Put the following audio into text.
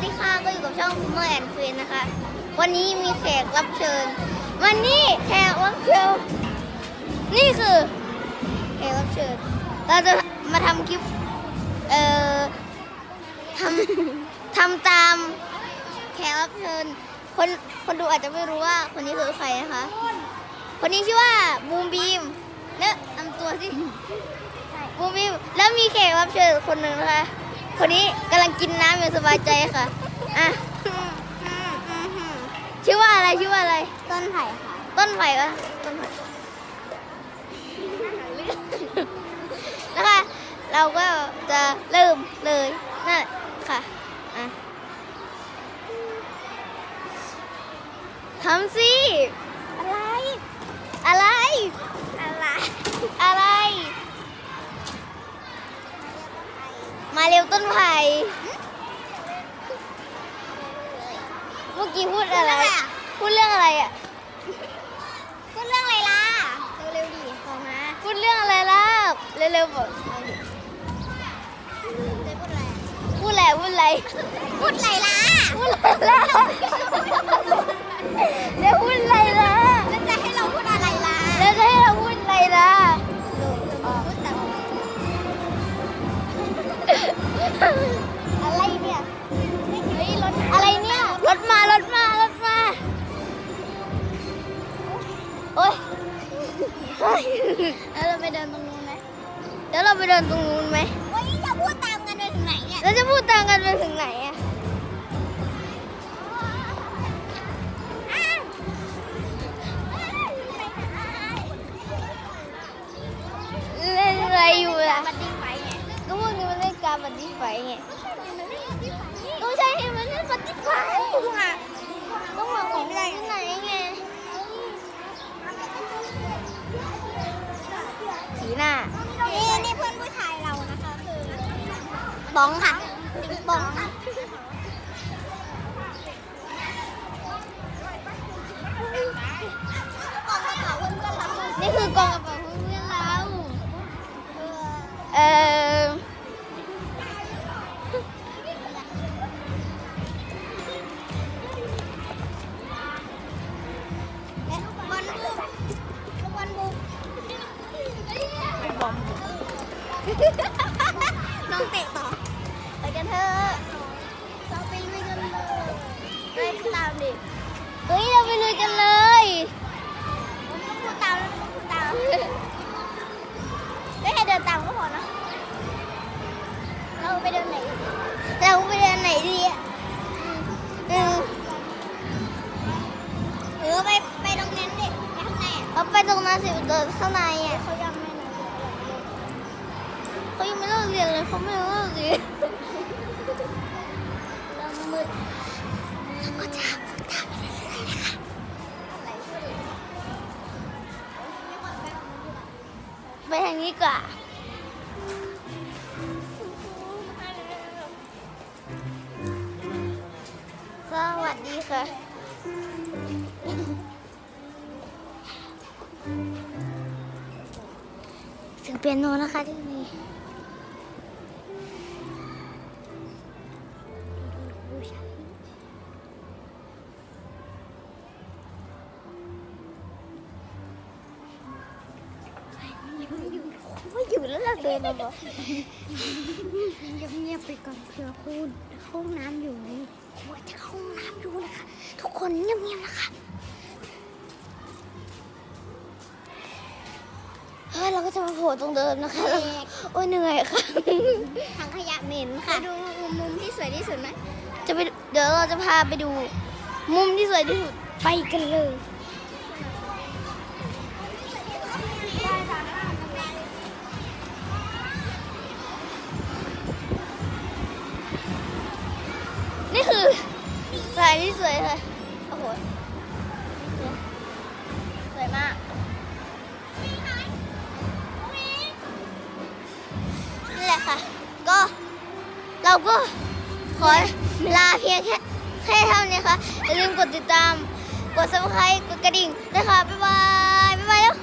วัสดีค่ะก็อยู่กับช่องเมอร์แอนด์เฟนนะคะ วันนี้มีแขกรับเชิญ วันนี้แขกรับเชิญนี่คือแขกรับเชิญ เราจะมาทำคลิปเอ่อทำทำตามแขกรับเชิญ คนคนดูอาจจะไม่รู้ว่าคนนี้คือใครนะคะ คนนี้ชื่อว่าบูมบีมเนอะนำตัวสิบูมบีมแล้วมีแขกรับเชิญคนหนึ่งนะคะ คนนี้กำลังกินน้ำอย่างสบายใจค่ะ อะ ชื่อว่าอะไรชื่อว่าอะไร ต้นไผ่ค่ะ ต้นไผ่ปะต้นไผ่นะคะเราก็จะเริ่มเลยนั่นค่ะอะทำสิ อะไร อะไร อะไร อะไร มาเร็วต้นไผ่เมื่อกี้พูดอะไร พูดเรื่องอะไรอะ พูดเรื่องอะไรล่ะ เร็วๆดิขอมาพูดเรื่องอะไรล่ะ เร็วๆบอกพูดอะไร พูดอะไร พูดอะไรพูดอะไรล่ะ พูดอะไรล่ะ แล้วเราไปเดินตรงนู้นไหมเดี๋ยวเราไปเดินตรงนู้นไหมเฮ้ยจะพูดตามกันไปถึงไหนเนี่ยแล้วจะพูดตามกันไปถึงไหนอะอ้าวเล่นอะไรอยู่ล่ะบัดดี้ไฟไงก็พวกนี้มันเล่นการบัดดี้ไฟไง มันไม่ใช่บัดดี้ไฟ ก็ใช่ไงมันเล่นบัดดี้ไฟ ค่ะ ก็บอกของที่ไหนไงสีห นี่นี่เพื่อนผู้ชายเรานะคะคือบ้องค่ะบ้องค่ะนี่คือกอง น้องเตะต่อ ไปกันเถอะเราไปลุยกันเลยไปตามดิ เฮ้ยเราไปลุยกันเลยต้องพูดตามแล้วต้องพูดตามไม่ให้เดินตามก็พอนะ เราไปเดินไหน เราไปเดินไหนดีอะอืมหรือไปไปตรงนั้นดิไปข้างในอะเราไปตรงนั้นสิเดินข้างในอะเขายังไม่นะ เขายังไม่เลิกเรียนเลยเขาไม่เลิกเรียนเรามืดก็จะทำไปเรื่อยๆนะคะไปทางนี้ก่อนสวัสดีค่ะเสียงเปียโนนะคะที่นี่ ว่าอยู่แล้วเราเดินมาบอกเงียบๆไปก่อนเผื่อพูดห้องน้ำอยู่นี่ว่าจะเข้าห้องน้ำอยู่นะคะ ทุกคนเงียบๆนะคะเฮ้ยเราก็จะมาโผล่ตรงเดิมนะคะโอ้ยเหนื่อยค่ะถังขยะเหม็นค่ะดูมุมที่สวยที่สุดไหมจะไปเดี๋ยวเราจะพาไปดู มุมที่สวยที่สุดไปกันเลย สถานที่สวยค่ะโอ้โหสวยมากนี่แหละค่ะ ก็เราก็ขอลาเพียงแค่แค่เท่านี้ค่ะอย่าลืมกดติดตาม กด subscribe กดกระดิ่งด้วยค่ะบ๊ายบายบ๊ายบายแล้ว